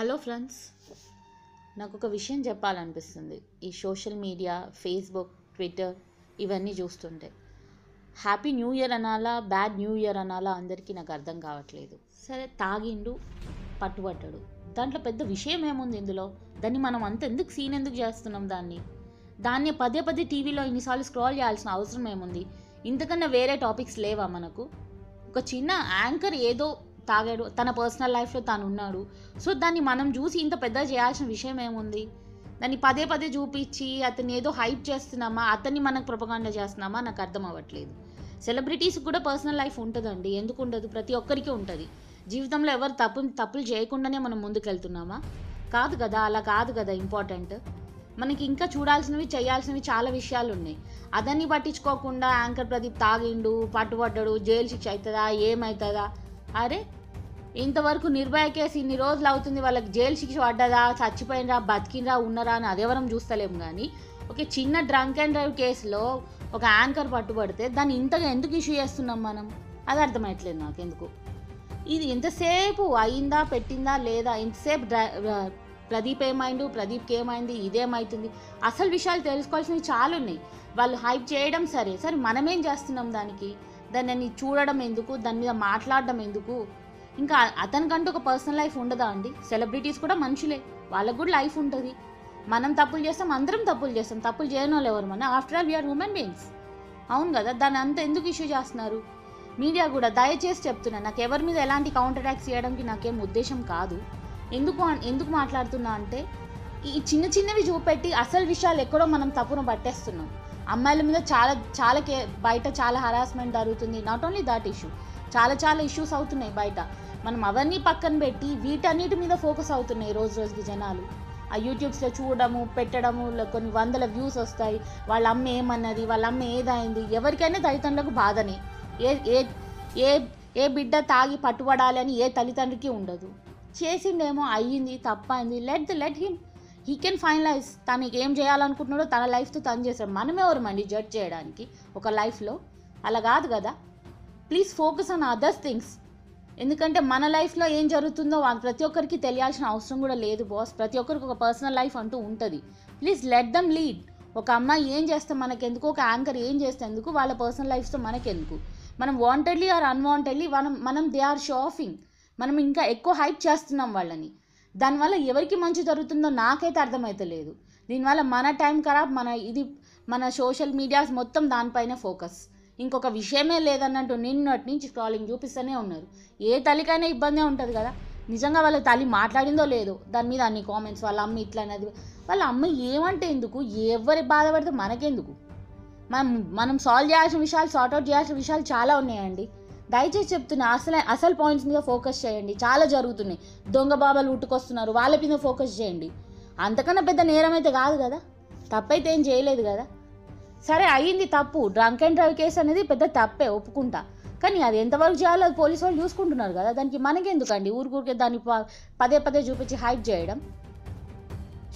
Hello friends నాకు ఒక విషయం చెప్పాలనిపిస్తుంది. ఈ సోషల్ మీడియా ఫేస్బుక్ ట్విట్టర్ ఇవన్నీ చూస్తుంటే. హ్యాపీ న్యూ ఇయర్ అనాలా బ్యాడ్ న్యూ ఇయర్ అనాలా అందరికీ నాకు అర్థం కావట్లేదు. సరే తాగిండు పట్టుబట్టడు దాంట్లో పెద్ద విషయం ఏముంది ఇందులో? దాన్ని మనం అంత ఎందుకు సీన్ ఎందుకు చేస్తున్నాం దాన్ని? దాన్ని పదే పదే టీవీలో ఇన్నిసార్లు స్క్రాల్ చేయాల్సిన అవసరం ఏముంది? ఇంతకన్నా వేరే టాపిక్స్ లేవా మనకు? ఒక చిన్న యాంకర్ ఏదో తాగాడు తన పర్సనల్ లైఫ్లో తాను ఉన్నాడు. సో దాన్ని మనం చూసి ఇంత పెద్ద చేయాల్సిన విషయం ఏముంది? దాన్ని పదే పదే చూపించి అతన్ని ఏదో హైప్ చేస్తున్నామా? అతన్ని మనకు ప్రొపగాండా చేస్తున్నామా? నాకు అర్థం అవ్వట్లేదు. సెలబ్రిటీస్కి కూడా పర్సనల్ లైఫ్ ఉంటుందండి. ఎందుకు ఉండదు? ప్రతి ఒక్కరికి ఉంటుంది. జీవితంలో ఎవరు తప్పు తప్పులు చేయకుండానే మనం ముందుకెళ్తున్నామా? కాదు కదా అలా కాదు కదా ఇంపార్టెంట్ మనకి ఇంకా చూడాల్సినవి చేయాల్సినవి చాలా విషయాలు ఉన్నాయి. అదన్ని పట్టించుకోకుండా యాంకర్ ప్రదీప్ తాగిండు పట్టుబడ్డాడు జైలు శిక్ష అవుతుందా? ఏమవుతుందా? అరే ఇంతవరకు నిర్భయ కేసు ఇన్ని రోజులు అవుతుంది వాళ్ళకి జైలు శిక్ష పడ్డదా చచ్చిపోయినరా బతికినరా ఉన్నరా అని అదేవరం చూస్తలేం కానీ ఒక చిన్న డ్రంక్ అండ్ డ్రైవ్ కేసులో ఒక యాంకర్ పట్టుబడితే దాన్ని ఇంతగా ఎందుకు ఇష్యూ చేస్తున్నాం మనం? అది అర్థమయ్యట్లేదు నాకు ఎందుకు ఇది ఎంతసేపు అయిందా పెట్టిందా లేదా ఎంతసేపు ప్రదీప్ ఏమైండు ప్రదీప్కి ఏమైంది ఇదేమైతుంది అసలు విషయాలు తెలుసుకోవాల్సినవి చాలా ఉన్నాయి వాళ్ళు హైప్ చేయడం సరే సరే మనమేం చేస్తున్నాం దానికి? దాన్ని చూడడం ఎందుకు? దాని మీద మాట్లాడడం ఎందుకు? ఇంకా అతనికంటూ ఒక పర్సనల్ లైఫ్ ఉండదా అండి? సెలబ్రిటీస్ కూడా మనుషులే. వాళ్ళకు కూడా లైఫ్ ఉంటుంది. మనం తప్పులు చేస్తాం అందరం తప్పులు చేస్తాం. తప్పులు చేయని వాళ్ళు ఎవరు మన? After all we are human beings అవును కదా? దాన్ని అంత ఎందుకు ఇష్యూ చేస్తున్నారు? మీడియా కూడా దయచేసి చెప్తున్నా నాకు ఎవరి మీద ఎలాంటి కౌంటర్ అటాక్స్ చేయడానికి నాకేం ఉద్దేశం కాదు. ఎందుకు ఎందుకు మాట్లాడుతున్నా అంటే ఈ చిన్న చిన్నవి చూపెట్టి అసలు విషయాలు ఎక్కడో మనం తప్పును పట్టేస్తున్నాం. అమ్మాయిల మీద చాలా చాలా కే బయట చాలా హరాస్మెంట్ జరుగుతుంది. నాట్ ఓన్లీ దాట్ ఇష్యూ చాలా చాలా ఇష్యూస్ అవుతున్నాయి బయట. మనం అవన్నీ పక్కన పెట్టి వీటన్నిటి మీద ఫోకస్ అవుతున్నాయి రోజు రోజుకి జనాలు. ఆ యూట్యూబ్స్లో చూడడము పెట్టడము కొన్ని వందల వ్యూస్ వస్తాయి. వాళ్ళ అమ్మ ఏమన్నది వాళ్ళ అమ్మ ఏదైంది ఎవరికైనా తల్లిదండ్రులకు బాధనే. ఏ ఏ ఏ ఏ బిడ్డ తాగి పట్టుబడాలి అని ఏ తల్లిదండ్రికి ఉండదు. చేసిండేమో అయ్యింది తప్పైంది let the let him he can finalise తనకి ఏం చేయాలనుకుంటున్నాడో తన లైఫ్తో తను చేస్తాడు మనమే ఎవరమండి జడ్జ్ చేయడానికి? ఒక లైఫ్లో? అలా కాదు కదా? Please focus on others things ఎందుకంటే మన లైఫ్లో ఏం జరుగుతుందో వాళ్ళు ప్రతి ఒక్కరికి తెలియాల్సిన అవసరం కూడా లేదు బాస్ ప్రతి ఒక్కరికి ఒక పర్సనల్ లైఫ్ అంటూ ఉంటుంది. ప్లీజ్ లెట్ దమ్ లీడ్ ఒక అమ్మాయి ఏం చేస్తే మనకెందుకు? ఒక యాంకర్ ఏం చేస్తే ఎందుకు? వాళ్ళ పర్సనల్ లైఫ్తో మనకెందుకు? మనం వాంటెడ్లీ ఆర్ అన్వాంటెడ్లీ మనం మనం దే ఆర్ షాఫింగ్ మనం ఇంకా ఎక్కువ హైప్ చేస్తున్నాం వాళ్ళని. దానివల్ల ఎవరికి మంచి జరుగుతుందో నాకైతే అర్థమైతలేదు దీనివల్ల మన టైం ఖరాబ్ మన ఇది మన సోషల్ మీడియాస్ మొత్తం దానిపైనే ఫోకస్ ఇంకొక విషయమే లేదన్నట్టు నిన్నటి నుంచి స్క్రాలింగ్ చూపిస్తూనే ఉన్నారు. ఏ తల్లికైనా ఇబ్బందే ఉంటుంది కదా? నిజంగా వాళ్ళ తల్లి మాట్లాడిందో లేదో? దాని మీద అన్ని కామెంట్స్ వాళ్ళ అమ్మ ఇట్లా అనేది వాళ్ళ అమ్మ ఏమంటే ఎందుకు? ఎవరి బాధపడితే మనకెందుకు? మనం మనం సాల్వ్ చేయాల్సిన విషయాలు సార్ట్అవుట్ చేయాల్సిన విషయాలు చాలా ఉన్నాయండి. దయచేసి చెప్తున్నా అసలు అసలు పాయింట్స్ మీద ఫోకస్ చేయండి. చాలా జరుగుతున్నాయి. దొంగ బాబాలు ఉట్టుకొస్తున్నారు. వాళ్ళ మీద ఫోకస్ చేయండి. అంతకన్నా పెద్ద నేరం అయితే కాదు కదా? తప్పైతే ఏం చేయలేదు కదా? సరే అయ్యింది తప్పు. డ్రంక్ అండ్ డ్రైవ్ కేసు అనేది పెద్ద తప్పే ఒప్పుకుంటా. కానీ అది ఎంతవరకు చేయాలో అది పోలీసు వాళ్ళు చూసుకుంటున్నారు కదా. దానికి మనకెందుకండి? ఊరికూరికే దాన్ని ప- పదే పదే చూపించి హైప్ చేయడం?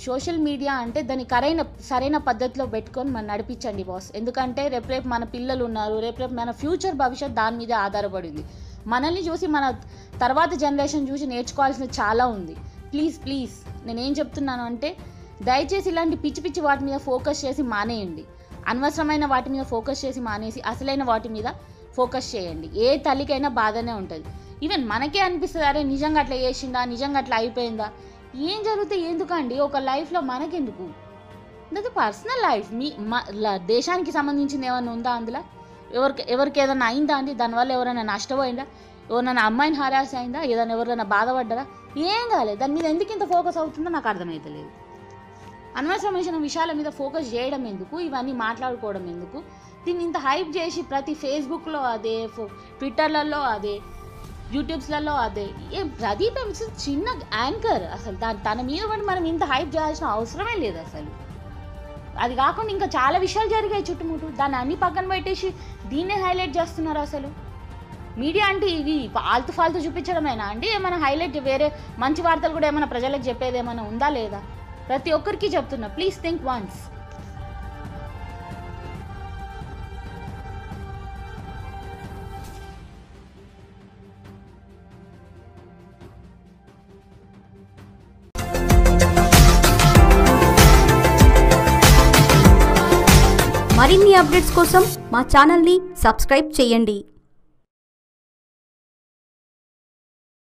సోషల్ మీడియా అంటే దాన్ని కరైన సరైన పద్ధతిలో పెట్టుకొని మనం నడిపించండి బాస్. ఎందుకంటే రేపు రేపు మన పిల్లలు ఉన్నారు రేపు రేపు మన ఫ్యూచర్ భవిష్యత్ దాని మీదే ఆధారపడింది. మనల్ని చూసి మన తర్వాత జనరేషన్ చూసి నేర్చుకోవాల్సినది చాలా ఉంది. Please please. నేనేం చెప్తున్నాను అంటే దయచేసి ఇలాంటి పిచ్చి పిచ్చి వాటి మీద ఫోకస్ చేసి మానేయండి. అనవసరమైన వాటి మీద ఫోకస్ చేసి మానేసి అసలైన వాటి మీద ఫోకస్ చేయండి. ఏ తల్లికైనా బాధనే ఉంటుంది. ఈవెన్ మనకే అనిపిస్తుంది అరే నిజంగా అట్లా చేసిందా? నిజంగా అట్లా అయిపోయిందా? ఏం జరిగితే ఎందుకండి? ఒక లైఫ్లో మనకెందుకు? అది పర్సనల్ లైఫ్ మీ మ- దేశానికి సంబంధించింది ఏమైనా ఉందా అందులో? ఎవరికి ఎవరికి ఏదైనా అయిందా అండి? దానివల్ల ఎవరైనా నష్టపోయిందా? ఎవరైనా అమ్మాయిని హరాస్ అయిందా? ఏదైనా ఎవరైనా బాధపడ్డారా? ఏం కాలేదు. దాని మీద ఎందుకు ఇంత ఫోకస్ అవుతుందో నాకు అర్థమవుతలేదు అనవసరమైన విషయాల మీద ఫోకస్ చేయడం ఎందుకు? ఇవన్నీ మాట్లాడుకోవడం ఎందుకు? దీన్ని ఇంత హైప్ చేసి ప్రతి ఫేస్బుక్లో అదే ఫో- ట్విట్టర్లలో అదే యూట్యూబ్స్లలో అదే. ఏ ప్రదీప్ చిన్న యాంకర్ అసలు. దాని తన మీద పడి మనం ఇంత హైప్ చేయాల్సిన అవసరమే లేదు అసలు. అది కాకుండా ఇంకా చాలా విషయాలు జరిగాయి చుట్టుముట్టు. దాన్ని అన్ని పక్కన పెట్టేసి దీన్నే హైలైట్ చేస్తున్నారు అసలు. మీడియా అంటే ఇవి ఫాల్తు ఫాల్తు చూపించడమేనా? అండి ఏమైనా హైలైట్ వేరే మంచి వార్తలు కూడా ఏమైనా ప్రజలకు చెప్పేది ఏమైనా ఉందా లేదా? ప్రతి ఒక్కరికి చెప్తున్నా ప్లీజ్ థింక్ వన్స్ మరిన్ని అప్డేట్స్ కోసం మా ఛానల్ని సబ్స్క్రైబ్ చేయండి.